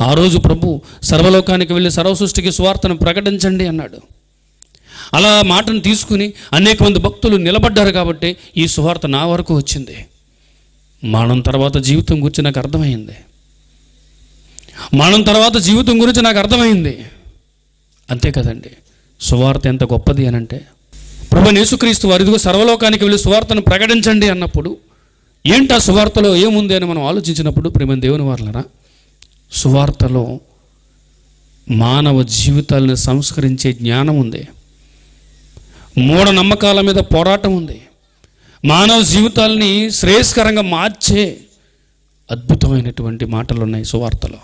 ఆ రోజు ప్రభు సర్వలోకానికి వెళ్ళి సర్వ సృష్టికి సువార్తను ప్రకటించండి అన్నాడు. అలా మాటను తీసుకుని అనేక మంది భక్తులు నిలబడ్డారు కాబట్టి ఈ సువార్త నా వరకు వచ్చింది. మరణం తర్వాత జీవితం గురించి నాకు అర్థమైంది. మరణం తర్వాత జీవితం గురించి నాకు అర్థమైంది. అంతే కదండి. సువార్త ఎంత గొప్పది అని అంటే ప్రభు యేసుక్రీస్తు వారిదిగో సర్వలోకానికి వెళ్ళి సువార్తను ప్రకటించండి అన్నప్పుడు ఏంటి ఆ సువార్తలో ఏముంది అని మనం ఆలోచించినప్పుడు ప్రేమ దేవుని వారులరా సువార్తలో మానవ జీవితాలను సంస్కరించే జ్ఞానం ఉంది. మూఢనమ్మకాల మీద పోరాటం ఉంది. మానవ జీవితాలని శ్రేయస్కరంగా మార్చే అద్భుతమైనటువంటి మాటలు ఉన్నాయి సువార్తలో.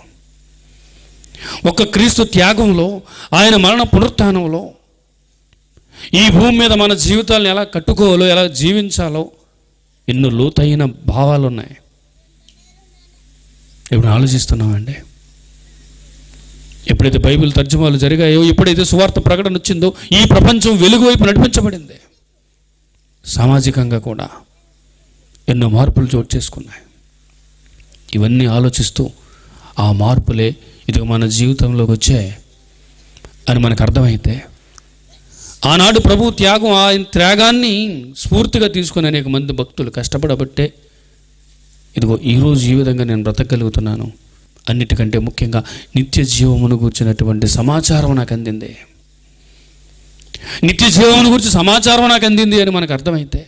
ఒక క్రీస్తు త్యాగంలో ఆయన మరణ పునరుత్నంలో ఈ భూమి మీద మన జీవితాలను ఎలా కట్టుకోవాలో ఎలా జీవించాలో ఎన్నో లోతైన భావాలు ఉన్నాయి ఇప్పుడు ఆలోచిస్తున్నామండి? ఎప్పుడైతే బైబిల్ తర్జుమాలు జరిగాయో ఎప్పుడైతే సువార్త ప్రకటన వచ్చిందో ఈ ప్రపంచం వెలుగు వైపు నడిపించబడింది. సామాజికంగా కూడా ఎన్నో మార్పులు చోటు చేసుకున్నాయి. ఇవన్నీ ఆలోచిస్తూ ఆ మార్పులే ఇది మన జీవితంలోకి వచ్చాయి అని మనకు అర్థమైతే ఆనాడు ప్రభు త్యాగం ఆ త్యాగాన్ని స్ఫూర్తిగా తీసుకుని అనేక మంది భక్తులు కష్టపడబట్టే ఇదిగో ఈరోజు ఈ విధంగా నేను బ్రతకగలుగుతున్నాను. అన్నిటికంటే ముఖ్యంగా నిత్య జీవమును కూర్చున్నటువంటి సమాచారం నాకు అందింది. నిత్య జీవమును గురించి సమాచారం నాకు అందింది అని మనకు అర్థమైతే